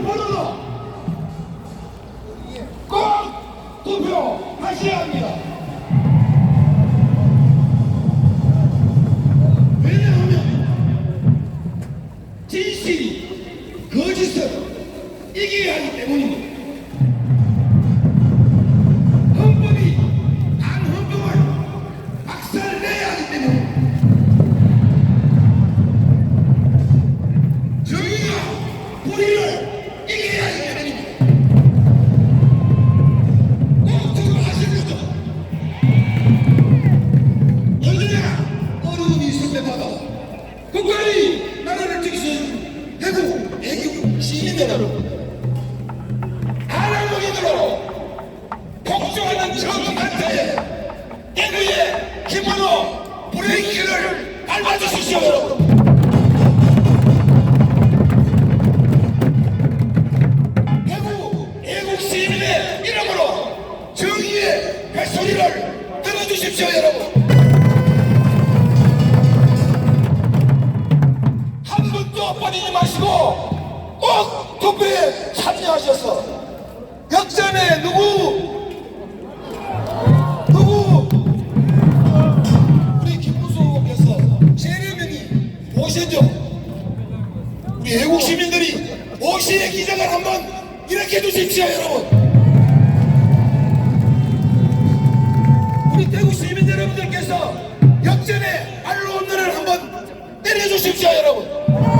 무엇보다도 꼭 투표하셔야 합니다. 왜냐하면 진실이 거짓을 이겨야 하기 때문입니다. 오시죠. 우리 애국 시민들이 오시의 기적을 한번 일으켜 주십시오 여러분. 우리 대구 시민 여러분들께서 역전의 알로온들을 한번 때려 주십시오 여러분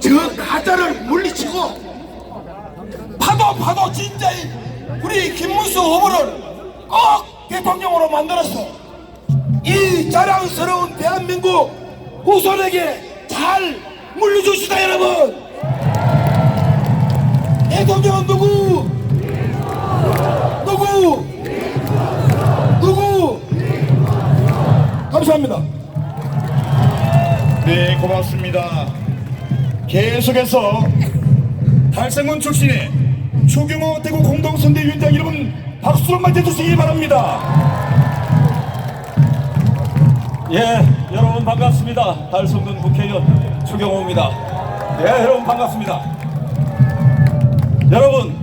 저 가짜를 물리치고 파도 파도 진짜인 우리 김문수 후보를 꼭 대통령으로 만들어서 이 자랑스러운 대한민국 후손에게 잘 물려주시다 여러분. 대통령 누구? 누구? 누구? 감사합니다. 네 고맙습니다 계속해서 달성군 출신의 추경호 대구 공동선대위원장 여러분 박수로 맞아주시기 바랍니다 예, 여러분 반갑습니다. 달성군 국회의원 추경호입니다. 예, 여러분 반갑습니다. 여러분,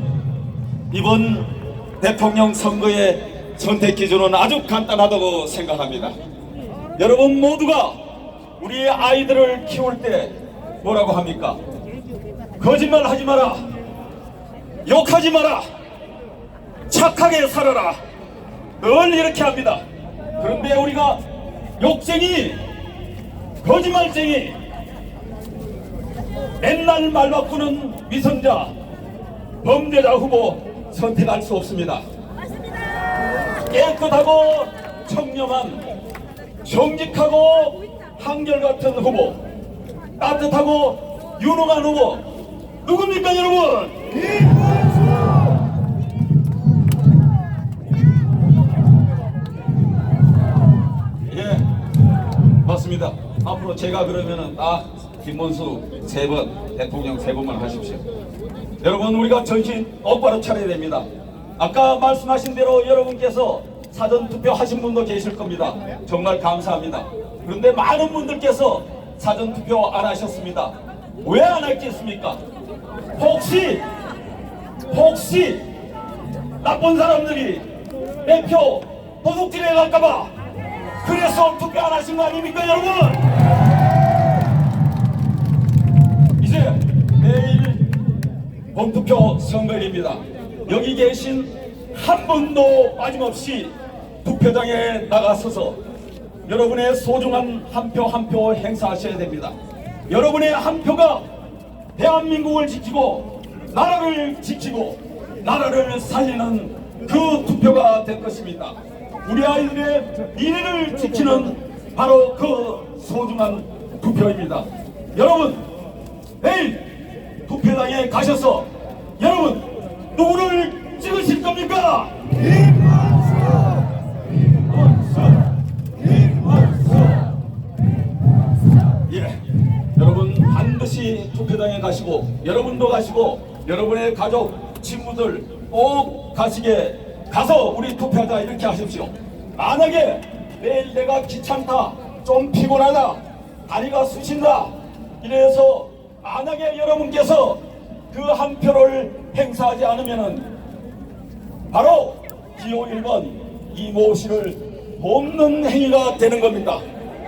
이번 대통령 선거의 선택 기준은 아주 간단하다고 생각합니다. 여러분 모두가 우리 아이들을 키울 때 뭐라고 합니까? 거짓말 하지 마라. 욕하지 마라. 착하게 살아라. 늘 이렇게 합니다. 그런데 우리가 욕쟁이, 거짓말쟁이, 맨날 말 바꾸는 위선자, 범죄자 후보 선택할 수 없습니다. 깨끗하고 청렴한, 정직하고 한결같은 후보, 따뜻하고 유능한 후보, 누굽니까 여러분? 예, 맞습니다. 앞으로 제가 그러면은 딱 김문수 세 번, 대통령 세 번만 하십시오. 여러분 우리가 정신 똑바로 차려야 됩니다. 아까 말씀하신 대로 여러분께서 사전 투표 하신 분도 계실 겁니다. 정말 감사합니다. 그런데 많은 분들께서 사전 투표 안 하셨습니다. 왜 안 했겠습니까? 혹시 혹시 나쁜 사람들이 내 표 도둑질해 갈까봐 그래서 투표 안 하신 거 아닙니까 여러분? 이제 내일 본투표 선거일입니다. 여기 계신 한 분도 빠짐없이 투표장에 나가서서 여러분의 소중한 한 표 한 표 행사하셔야 됩니다. 여러분의 한 표가 대한민국을 지키고 나라를 지키고 나라를 살리는 그 투표가 될 것입니다. 우리 아이들의 미래를 지키는 바로 그 소중한 투표입니다. 여러분 내일 투표장에 가셔서 여러분 누구를 찍으실 겁니까? 여러분도 가시고 여러분의 가족 친구들 꼭 가시게 가서 우리 투표하자 이렇게 하십시오. 만약에 내일 내가 귀찮다 좀 피곤하다 다리가 쑤신다 이래서 만약에 여러분께서 그 한 표를 행사하지 않으면은 바로 기호 1번 이모 씨를 돕는 행위가 되는 겁니다.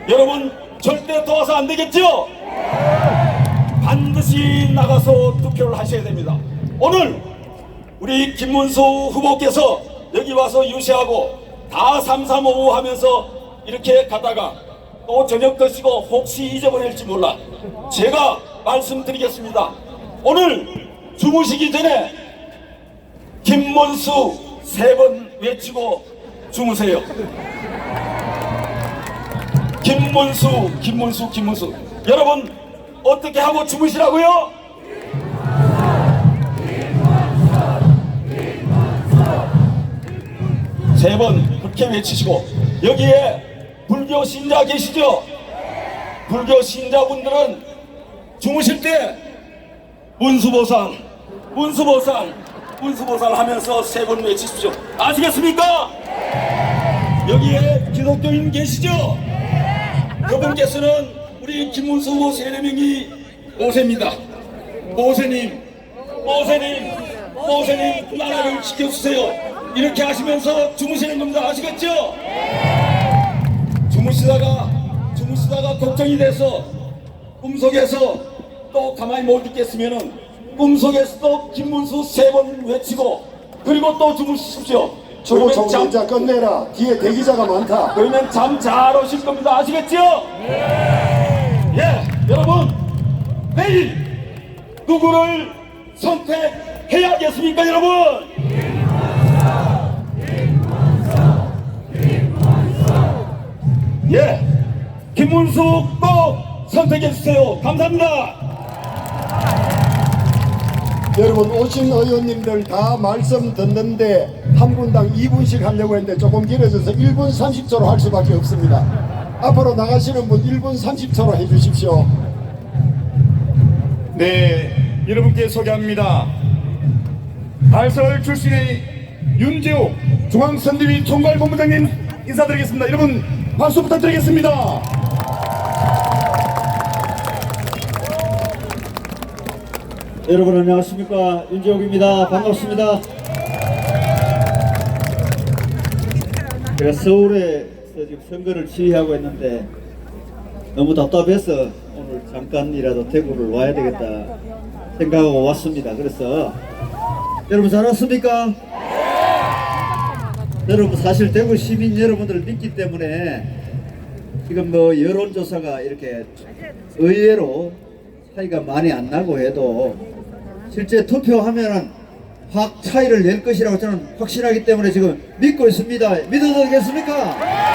여러분 절대 도와서 안 되겠죠? 반드시 나가서 투표를 하셔야 됩니다. 오늘 우리 김문수 후보께서 여기 와서 유세하고 다 삼삼오오 하면서 이렇게 가다가 또 저녁 드시고 혹시 잊어버릴지 몰라. 제가 말씀드리겠습니다. 오늘 주무시기 전에 김문수 세 번 외치고 주무세요. 김문수, 김문수, 김문수. 여러분 어떻게 하고 주무시라고요? 세 번 그렇게 외치시고 여기에 불교 신자 계시죠? 불교 신자분들은 주무실 때 문수보살, 문수보살, 문수보살 하면서 세 번 외치십시오. 아시겠습니까? 여기에 기독교인 계시죠? 그분께서는 우리 김문수 후보 세례명이 모세입니다. 모세님, 모세님, 모세님 나라를 지켜주세요. 이렇게 하시면서 주무시는 겁니다. 아시겠죠? 주무시다가 주무시다가 걱정이 돼서 꿈속에서 또 가만히 못 있겠으면은 꿈속에서 또 김문수 세 번 외치고 그리고 또 주무십시오. 잠- 초보자 끝내라. 뒤에 대기자가 많다. 그러면 잠 잘 오실 겁니다. 아시겠죠? 예, 여러분 내일 누구를 선택해야겠습니까, 여러분? 예, 김문수 꼭 선택해 주세요. 감사합니다. 여러분 오신 의원님들 다 말씀 듣는데 한 분당 2분씩 하려고 했는데 조금 길어져서 1분 30초로 할 수밖에 없습니다. 앞으로 나가시는 분 1분 30초로 해주십시오. 네, 여러분께 소개합니다. 발설 출신의 윤재호 중앙선대위 총괄본부장님 인사드리겠습니다. 여러분 박수 부탁드리겠습니다. 여러분 안녕하십니까 윤재욱입니다 반갑습니다 제가 서울에 서 지금 선거를 지휘하고 있는데 너무 답답해서 오늘 잠깐이라도 대구를 와야 되겠다 생각하고 왔습니다 그래서 여러분 잘 왔습니까? 여러분 사실 대구 시민 여러분들을 믿기 때문에 지금 뭐 여론조사가 이렇게 의외로 차이가 많이 안 나고 해도 실제 투표하면은 확 차이를 낼 것이라고 저는 확신하기 때문에 지금 믿고 있습니다. 믿어도 되겠습니까?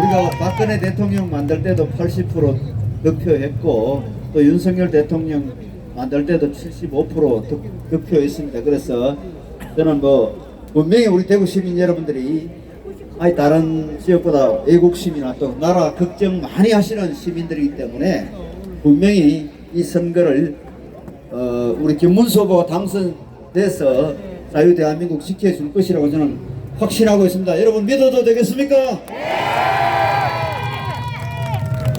우리가 박근혜 대통령 만들 때도 80% 득표했고 또 윤석열 대통령 만들 때도 75% 득, 득표했습니다. 그래서 저는 뭐 분명히 우리 대구 시민 여러분들이 아니 다른 지역보다 외국 시민이나 또 나라 걱정 많이 하시는 시민들이기 때문에 분명히 이 선거를 어, 우리 김문수 후보가 당선돼서 자유 대한민국 지켜줄 것이라고 저는 확신하고 있습니다. 여러분 믿어도 되겠습니까?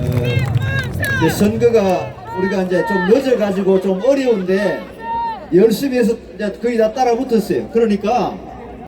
어, 이제 선거가 우리가 이제 좀 늦어가지고 좀 어려운데 열심히 해서 이제 거의 다 따라 붙었어요. 그러니까